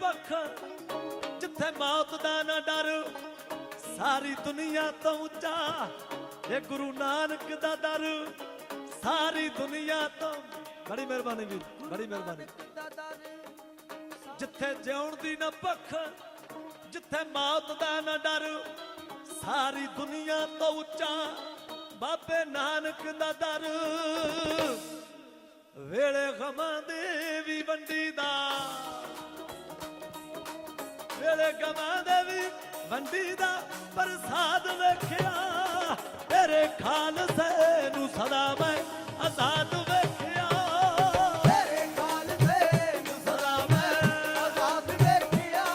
ਭੱਖ, ਜਿੱਥੇ ਮੌਤ ਦਾ ਨਾ ਡਰ, ਸਾਰੀ ਦੁਨੀਆ ਤੋਂ ਉੱਚਾ ਇਹ ਗੁਰੂ ਨਾਨਕ ਦਾ ਦਰ। ਸਾਰੀ ਦੁਨੀਆ ਤੋਂ ਬੜੀ ਮਿਹਰਬਾਨੀ ਵੀਰ, ਬੜੀ ਮਿਹਰਬਾਨੀ। ਜਿੱਥੇ ਜਿਉਣ ਦੀ ਨਾ ਭੱਖ, ਜਿੱਥੇ ਮੌਤ ਦਾ ਨਾ ਡਰ, ਸਾਰੀ ਦੁਨੀਆ ਤੋਂ ਉੱਚਾ ਬਾਬੇ ਨਾਨਕ ਦਾ ਦਰ। ਵੇਲੇ ਗਮਾਂ ਦੇ ਵੀ ਵੰਡੀ ਦਾ। ਵੇਲੇ ਗਮਾਂ ਦੇ ਵੀ ਵੰਡੀ ਦਾ ਪ੍ਰਸਾਦ ਵੇਖਿਆ। ਤੇਰੇ ਖਾਲਸੇ ਨੂੰ ਸਦਾ